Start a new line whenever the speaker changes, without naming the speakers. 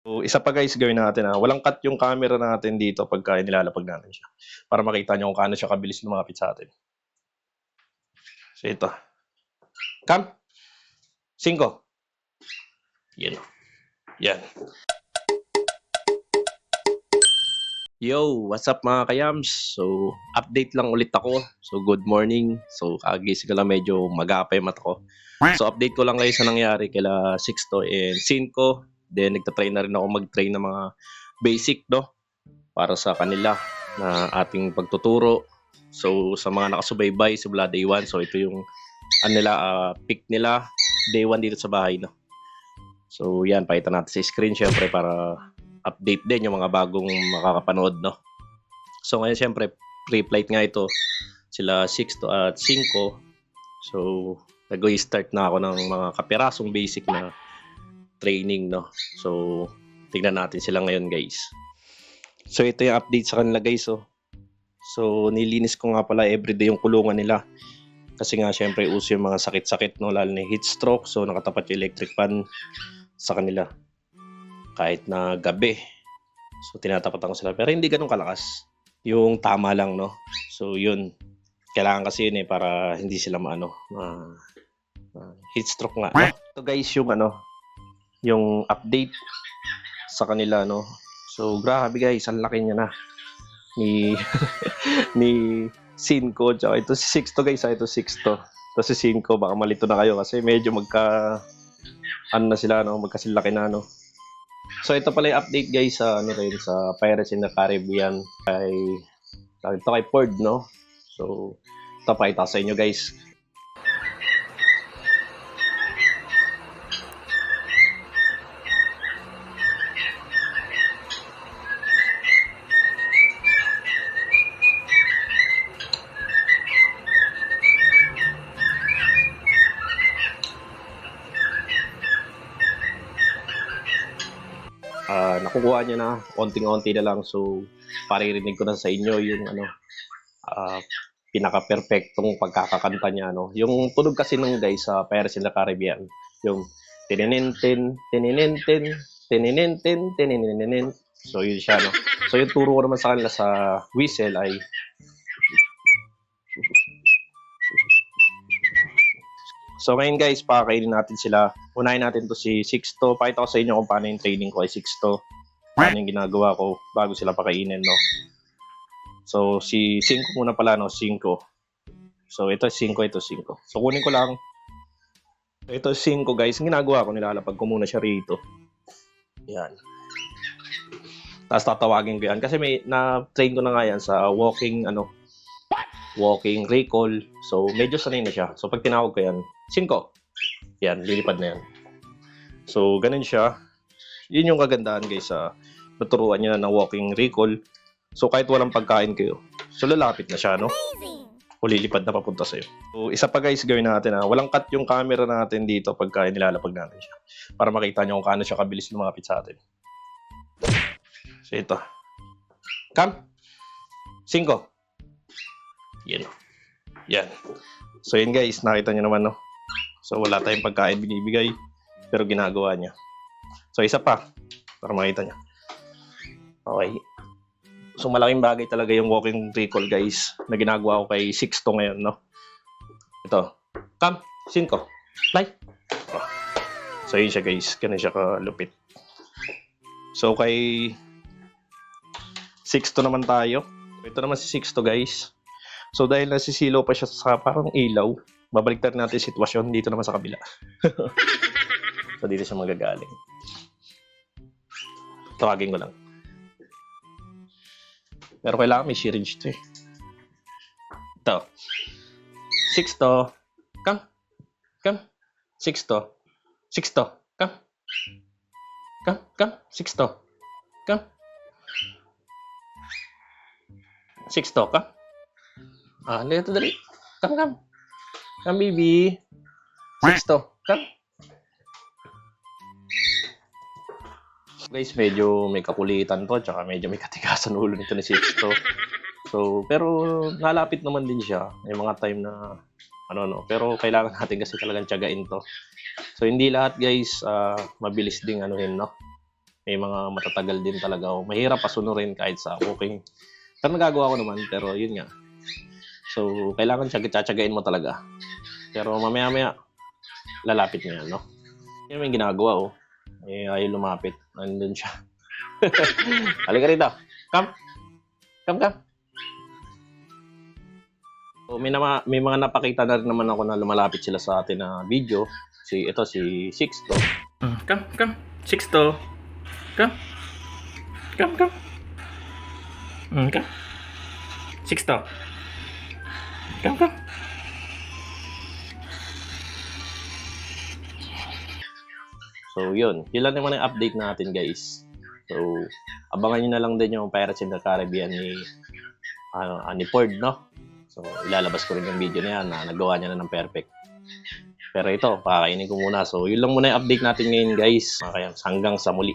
So, isa pa guys, gawin natin ha. Walang cut yung camera natin dito pagka nilalapag natin siya. Para makita nyo kung kaano siya kabilis lumapit sa atin. So, ito. Cam? Cinco. Yan. Yan. Yo, what's up mga kayams? So, update lang ulit ako. So, good morning. So, kagising ko lang medyo magapa yung mata ko. So, update ko lang kayo sa nangyari kila Sixto and Cinco. Then, nagtatry na rin ako mag-train ng mga basic, no? Para sa kanila na ating pagtuturo. So, sa mga nakasubaybay, simula day 1. So, ito yung ano nila, ah, pick nila day 1 dito sa bahay, no? So, yan, pakita natin sa screen, syempre, para update din yung mga bagong makakapanood, no? So, ngayon, syempre, pre-flight nga ito. Sila 6 to at 5. So, nag-start na ako ng mga kapirasong basic na training, no? So, tingnan natin sila ngayon, guys. So, ito yung update sa kanila, guys, oh. So, nilinis ko nga pala everyday yung kulungan nila. Kasi nga, syempre, uso yung mga sakit-sakit, no? Lalo na heat stroke. So, nakatapat yung electric fan sa kanila. Kahit na gabi. So, tinatapatan ko sila. Pero hindi ganun kalakas. Yung tama lang, no? So, yun. Kailangan kasi yun eh, para hindi sila maano, ma, ma- heat stroke nga. No? Ito guys, yung ano, yung update sa kanila, no? So, grabe guys, ang laki niya na. Ni, ni Cinco, tsaka ito si Sixto guys, ah, ito Sixto. Ito si Cinco, baka malito na kayo kasi medyo magka, ano na sila, no? Magkasilaki na, no? So, ito pala yung update guys sa, ano rin, sa Pirates in the Caribbean kay, ito kay Ford, no? So, ito pakita sa inyo guys. Nakukuha niya na konting-konti na lang so paririnig ko na sa inyo yung ano ah, pinaka-perfectong pagkakakanta niya no. Yung tunog kasi nung guys sa Pirates in the Caribbean, yung tininenten, tininenten, tininenten, tininenten. So yun siya no. So yung turo ko naman sa kanila sa whistle ay So ngayon guys, pakakainin natin sila. Unahin natin to si Sixto. Pakita ko sa inyo kung paano yung training ko ay Sixto. Paano yung ginagawa ko bago sila pakainin, no? So si 5 muna pala, no? 5. So ito 5, ito 5. So kunin ko lang. Ito 5 guys. Ang ginagawa ko, nilalapag ko muna siya rito. Yan. Tapos tatawagin ko yan. Kasi may na-train ko na nga yan sa walking, ano, walking recall. So, medyo sanay na siya. So, pag tinawag ko yan, 5. Yan, lilipad na yan. So, ganun siya. Yun yung kagandahan guys sa naturuan niya na ng walking recall. So, kahit walang pagkain kayo, so lalapit na siya, no? O lilipad na papunta sa'yo. So, isa pa guys gawin natin ha. Walang cut yung camera natin dito pagka nilalapag natin siya. Para makita nyo kung kaano siya kabilis lumapit sa atin. So, ito. Cam? 5. Yan. Yan. So yun guys, nakita nyo naman no. So wala tayong pagkain binibigay, pero ginagawa niya. So isa pa, para makita nyo. Okay. So malaking bagay talaga yung walking recall guys, na ginagawa ko kay Sixto ngayon no. Ito. Come, Cinco. Fly. Oh. So yun siya guys, ganun siya kalupit. So kay Sixto naman tayo. Ito naman si Sixto guys. So dahil nasisilo pa siya sa parang ilaw, babaliktad natin sitwasyon dito naman sa kabila. so dito siya magagaling. Tawagin ko lang. Pero kailangan may syringe to eh. Ito. Sixto. Come. Come. Sixto. Sixto. Come. Come. Come. Sixto. Come. Sixto. Come. Ah, dito dali. Come, come. Come, baby. Sixto. Come. Guys, medyo may kakulitan to, tsaka medyo may katigasan ulo nito ni Sixto. So, pero nalapit naman din siya. May mga time na ano no, pero kailangan natin kasi talagang tiyagain to. So, hindi lahat guys ah, mabilis ding anuhin no. May mga matatagal din talaga ako. Mahirap pasunurin kahit sa cooking. Pero nagagawa ko naman, pero yun nga. So, kailangan siya tsatsagain mo talaga. Pero mamaya-maya, lalapit na yan, no? Yan yung ginagawa, oh. Eh, ayaw lumapit. Nandun siya. Halika rito. Come. Come, come. So, may, nama, may mga napakita na rin naman ako na lumalapit sila sa atin na video. Si, ito, si Sixto.
Mm, come, come. Sixto. Come. Come, come. Mm, come. Sixto. Come, come.
So, yun. Yun lang naman ang update natin, guys. So, abangan nyo na lang din yung Pirates in the Caribbean ni, ano, ah, ni Ford, no? So, ilalabas ko rin yung video na yan na nagawa niya na ng perfect. Pero ito, pakainin ko muna. So, yun lang muna yung update natin ngayon, guys. Kaya, hanggang sa muli.